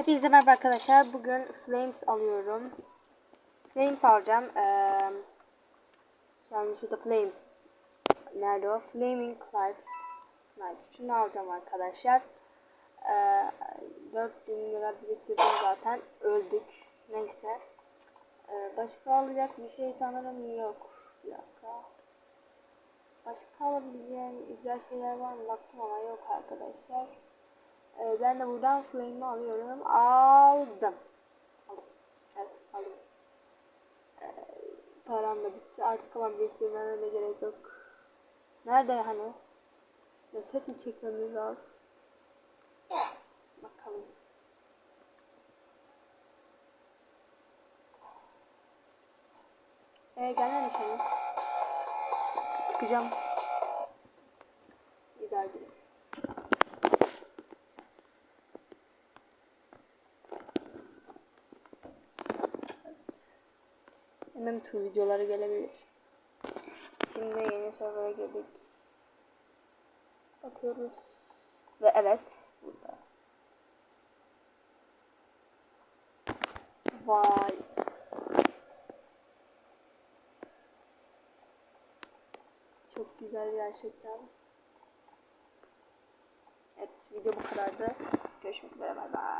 Hepinize merhaba arkadaşlar. Bugün Flames alıyorum. Flames alacağım. Ee, yani şurada Flame. Nerede o? Flaming Knife. Knife. Şunu alacağım arkadaşlar. Ee, 4000 lira biriktirdim zaten. Öldük. Neyse. Ee, başka alacak bir şey sanırım yok. Bir dakika. Başka alabileceğim güzel şeyler var mı? Baktım ama yok arkadaşlar. Ben de buradan flame'i alıyorum. Aldım. Evet aldım. Ee, param da bitti. Artık ama biriktirmeme de gerek yok. Nerede hani? Reset mi çekmemiz lazım? Bakalım. Ee, gelmemiş hani. Çıkacağım. Güzel değil. Hemen tu videoları gelebilir. Şimdi yeni server'a girdik. Bakıyoruz. Ve evet. Burada. Vay. Çok güzel gerçekten. Evet video bu kadardı. Görüşmek üzere bay bay.